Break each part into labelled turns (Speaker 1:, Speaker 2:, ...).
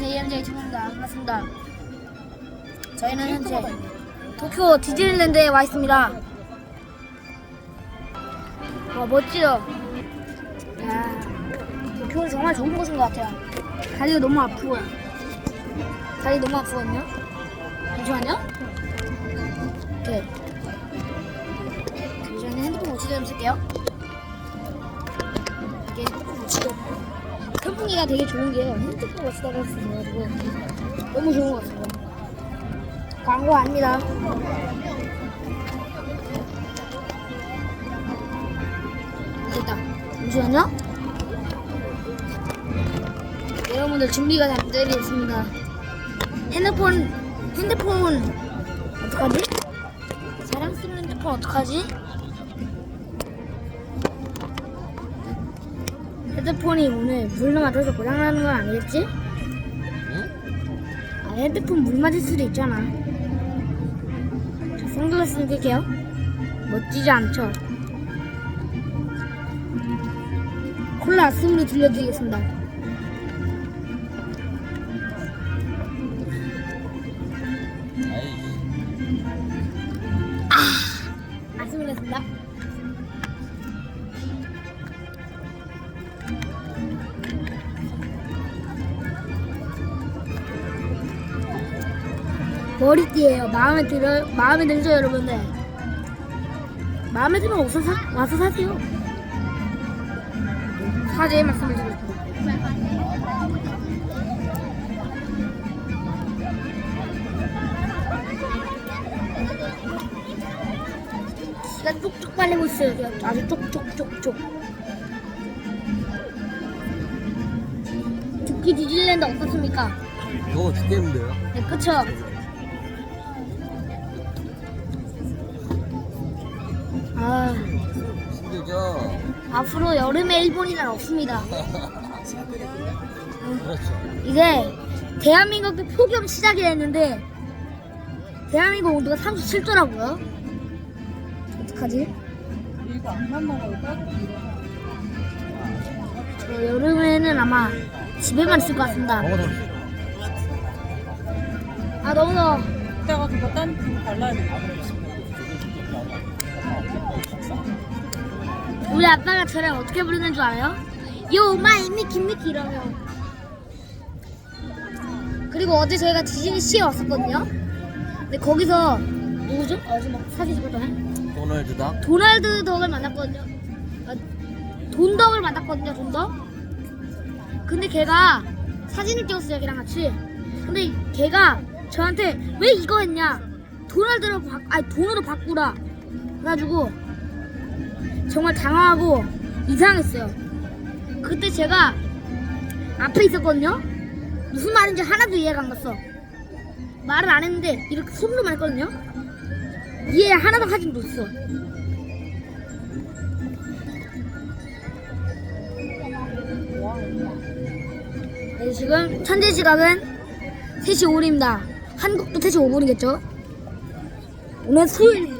Speaker 1: JMJ 친구입니다. 반갑습니다. 저희는 현재 도쿄 디즈니랜드에 와 있습니다. 와 멋지죠? 야, 도쿄는 정말 좋은 곳인 것 같아요. 다리가 너무 아프고요. 다리 너무 아프거든요. 잠시만요. 이렇게. 잠시만요. 핸드폰 모치도 좀 쓸게요. 선풍기가 되게 좋은 게요. 핸드폰 워치다가 할수 있어가지고 너무 좋은 것 같습니다. 광고 아닙니다. 됐다. 잠시만요. 여러분들 준비가 다 되어 있습니다. 핸드폰, 핸드폰, 어떡하지? 사랑스러운 핸드폰 어떡하지? 헤드폰이 오늘 물로 맞아서 고장나는 건 아니겠지? 아, 헤드폰 물 맞을 수도 있잖아. 자, 선글라스는 낄게요. 멋지지 않죠? 콜라 아스물로 들려드리겠습니다. 머리띠예요. 마음에 들어 마음에 들죠, 여러분들. 마음에 들면 와서 사, 와서 사세요. 사죄의 말씀을 드리겠습니다. 기가 쪽쪽 빨리고 있어요. 아주 쪽쪽쪽쪽. 죽기 디즈니랜드 어떻습니까?
Speaker 2: 저거 죽겠는데요?
Speaker 1: 네, 그쵸? 아,
Speaker 2: 힘들죠?
Speaker 1: 앞으로 여름에 일본이란 없습니다.
Speaker 2: 그렇죠.
Speaker 1: 이제 대한민국도 폭염 시작이 됐는데 대한민국 온도가 37도라고요? 어떡하지? 저 여름에는 아마 집에만 있을 것 같습니다.
Speaker 2: 먹어도
Speaker 1: 아 너무 더워.
Speaker 3: 이따가 그거 딴 발라야 돼.
Speaker 1: 우리 아빠가 저를 어떻게 부르는 줄 알아요? 요 마이 미키 미키 이러며 그리고 어제 저희가 디즈니 시에 왔었거든요. 근데 거기서 누구죠? 어제 막 사진 찍었잖아요
Speaker 2: 도널드 닥?
Speaker 1: 도널드 덕을 만났거든요. 아, 돈덕을 만났거든요 돈덕? 근데 걔가 사진을 찍었어요 걔랑 같이. 근데 걔가 저한테 왜 이거 했냐? 도널드로 바 아니 돈으로 바꾸라 그래가지고 정말 당황하고 이상했어요. 그때 제가 앞에 있었거든요. 무슨 말인지 하나도 이해가 안 갔어. 말을 안 했는데 이렇게 손으로만 했거든요. 이해 하나도 하지 못했어. 네, 지금 현재 시각은 3시 5분입니다. 한국도 3시 5분이겠죠? 오늘 수요일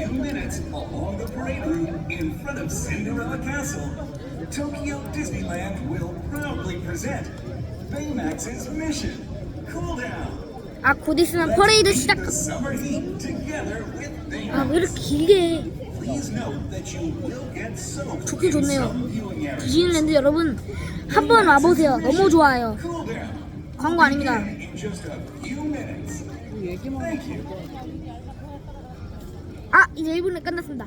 Speaker 4: In just a few minutes along the parade route in front of Cinderella Castle, Tokyo Disneyland will proudly present Baymax's mission. Cool down.
Speaker 1: 아, 곧 있으면 퍼레이드 시작.
Speaker 4: The summer heat together with
Speaker 1: 아,
Speaker 4: Baymax.
Speaker 1: 왜 이렇게 길게 해?
Speaker 4: Please note that you will get soaked
Speaker 1: 좋긴 좋네요. 디즈니랜드 여러분 한번 와보세요. 너무 좋아요.
Speaker 4: Cool down.
Speaker 1: 광고 아닙니다.
Speaker 4: In just a few minutes. Thank you.
Speaker 1: 아, 이제 1분에 끝났습니다.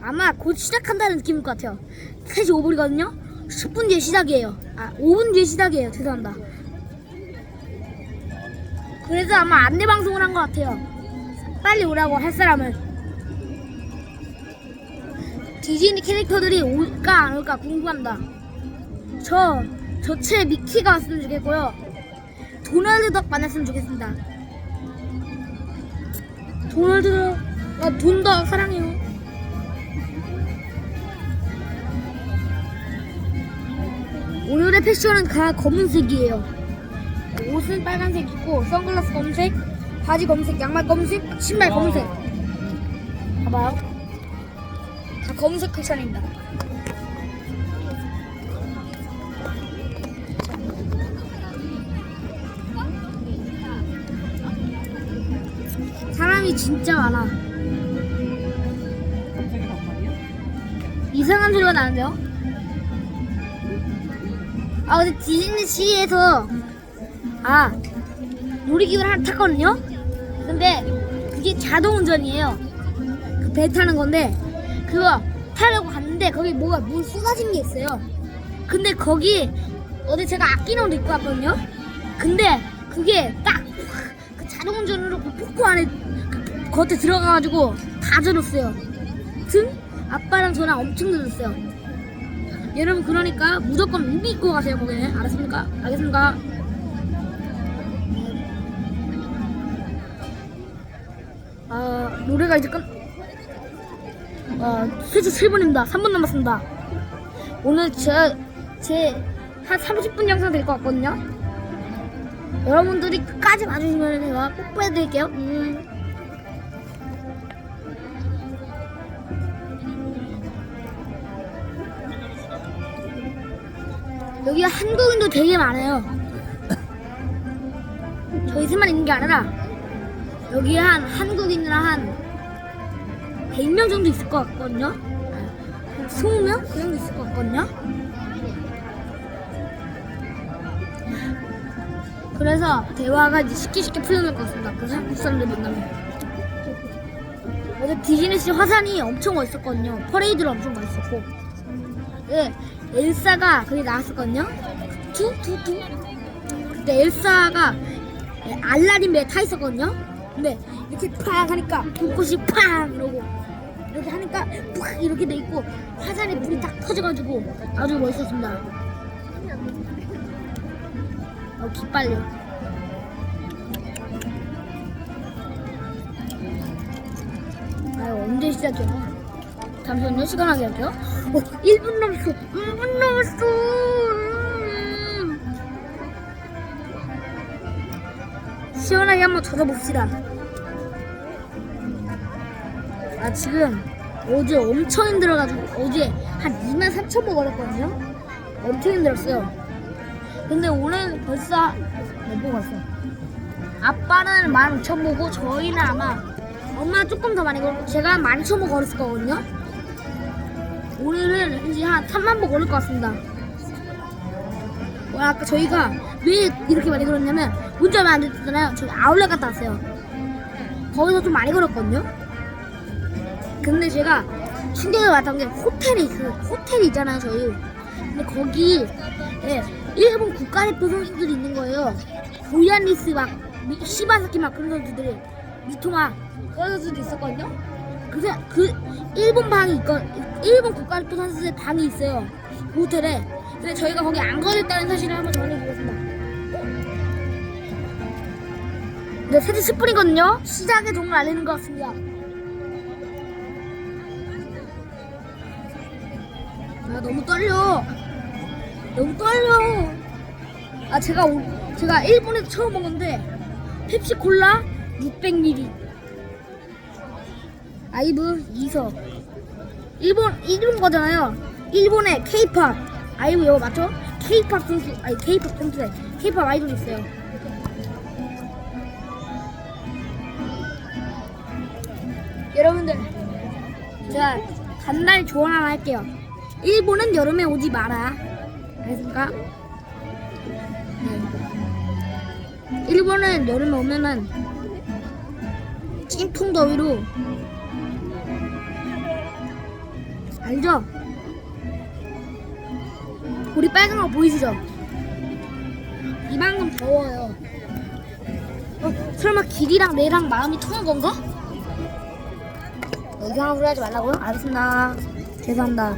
Speaker 1: 아마 곧 시작한다는 느낌일 것 같아요. 3시 5분이거든요. 10분 뒤에 시작이에요. 아, 5분 뒤에 시작이에요. 죄송합니다. 그래서 아마 안내 방송을 한 것 같아요. 빨리 오라고 할 사람은. 디즈니 캐릭터들이 올까 안 올까 궁금합니다. 저, 저체 미키가 왔으면 좋겠고요. 도널드 덕 만났으면 좋겠습니다. 도널드 나 돈더 사랑해요. 오늘의 패션은 다 검은색이에요. 옷은 빨간색이고 선글라스 검은색 바지 검은색 양말 검은색 신발 검은색. 봐봐요. 다 검은색 패션입니다. 사람이 진짜 많아 이상한 소리가 나는데요? 아 근데 디즈니 시에서 아 놀이기구를 하나 탔거든요? 근데 그게 자동 운전이에요. 그 배 타는 건데 그거 타려고 갔는데 거기 뭐가 물 쏟아진 게 있어요. 근데 거기 어제 제가 아끼는 옷 입고 왔거든요? 근데 그게 딱 그 자동 운전으로 그 폭포 안에 그 겉에 들어가가지고 다 젖었어요. 등 아빠랑 저랑 엄청 늦었어요. 여러분 그러니까 무조건 우비 입고 가세요 거기는 알았습니까? 알겠습니까? 아 노래가 이제 끝. 아 3시 7분입니다. 3분 남았습니다. 오늘 제 제 한 30분 영상 될 것 같거든요. 여러분들이 끝까지 봐주시면 제가 뽀뽀해드릴게요. 음. 여기 한국인도 되게 많아요. 저희 셋만 있는 게 아니라 여기 한 한국인이랑 한 100명 정도 있을 것 같거든요. 한 20명? 그 정도 있을 것 같거든요. 그래서 대화가 이제 쉽게 쉽게 풀려날 것 같습니다. 그 한국 사람들 만나면. 어제 디즈니시 화산이 엄청 멋있었거든요. 퍼레이드로 엄청 멋있었고. 예, 엘사가 거기 나왔었거든요. 투, 투, 투. 그때 엘사가 예, 알라딘 배에 타 있었거든요. 근데 이렇게 팍 하니까 불꽃이 팍 이러고 이렇게 하니까 팍 이렇게 돼 있고 화산에 불이 딱 터져가지고 아주 멋있었습니다. 어, 기빨려. 아유 언제 시작해요? 잠시만요 시간 하게 할게요 어 1분 남았어. 1분 남았어. 음. 시원하게 한번 젖어봅시다. 아 지금 어제 엄청 힘들어가지고 어제 한 2만 3천 보 걸었거든요? 엄청 힘들었어요. 근데 오늘 벌써 몇보 걸었어. 아빠는 15,000 보고 저희는 아마 엄마 조금 더 많이 걸고 제가 12,000보 걸었을 거거든요 오늘은 이제 한 3만 보 걸을 것 같습니다. 어, 아까 저희가 왜 이렇게 많이 걸었냐면 운전 안 됐잖아요. 저희 아울렛 갔다 왔어요. 거기서 좀 많이 걸었거든요. 근데 제가 충격을 받았던 게 호텔이 그 호텔이 있잖아요 저희. 근데 거기 예, 일본 국가대표 선수들이 있는 거예요. 보이안리스 막 미- 시바사키 막 그런 선수들이 미토마 그런 선수들이 있었거든요. 그래서 그 일본 방이 있거 일본 국가대표 선수들 방이 있어요. 그 호텔에. 근데 저희가 거기 안 걸렸다는 사실을 한번 전해드리겠습니다. 네 3시 10분이거든요. 시작의 종을 알리는 것 같습니다. 아 너무 떨려. 너무 떨려. 아 제가 오, 제가 일본에서 처음 먹었는데 펩시콜라 600ml 아이브 이서 일본 일본 거잖아요. 일본의 K-팝 아이브 이거 맞죠? K-팝 선수 아니 K-팝 선수래. K-팝 아이돌 있어요. 여러분들 제가 간단히 조언 하나 할게요. 일본은 여름에 오지 마라. 알겠습니까? 네. 일본은 여름에 오면은 찜통 더위로 알죠? 우리 빨간 거 보이시죠? 이만큼 더워요. 어, 설마 길이랑 내랑 마음이 통한 건가? 어, 이상한 소리 하지 말라고요? 알겠습니다. 죄송합니다.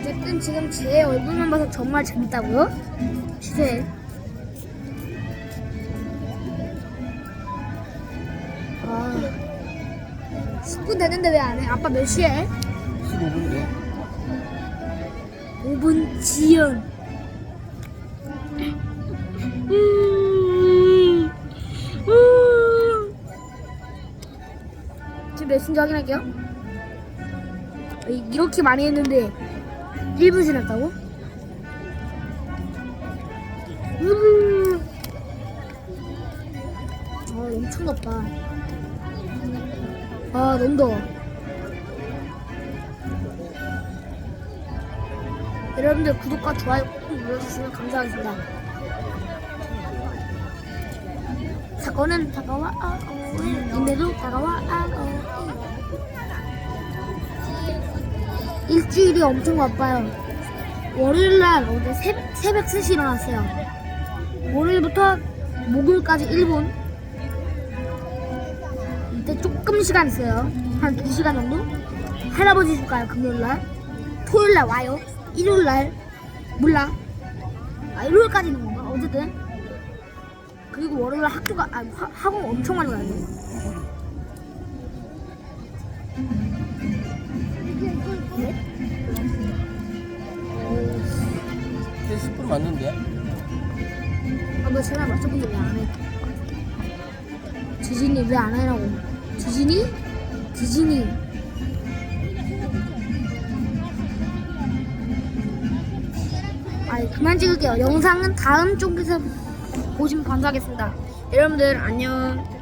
Speaker 1: 어쨌든 지금 제 얼굴만 봐서 정말 재밌다고요? 시세. 10분 됐는데 왜 안 해? 아빠 몇 시에?
Speaker 2: 15분인데.
Speaker 1: 5분 지연. 음, 음. 지금 몇 시인지 확인할게요. 이- 이렇게 많이 했는데 1분 지났다고? 음. 아 엄청 덥다. 아 너무 더워. 여러분들 구독과 좋아요 꼭 눌러주시면 감사하겠습니다. 사건은 다가와 아, 어, 인내도 다가와. 일주일이 엄청 바빠요. 월요일날 어제 새벽, 새벽 3시 일어났어요. 월요일부터 목요일까지 1분. 이때 조금 시간 있어요. 한 2시간 정도? 할아버지 집 가요, 금요일날. 토요일날 와요. 일요일날 몰라. 아 일요일까지 있는 건가? 어쨌든 그리고 월요일 학교가 아 화- 학원 엄청 많이 가요.
Speaker 2: 이제 10분 맞는데?
Speaker 1: 아뭐 전화 맞춰본데 왜안 해? 지진이 왜 안 해라고? 지진이? 지진이 아이 그만 찍을게요. 영상은 다음 쪽에서 보시면 감사하겠습니다. 여러분들 안녕.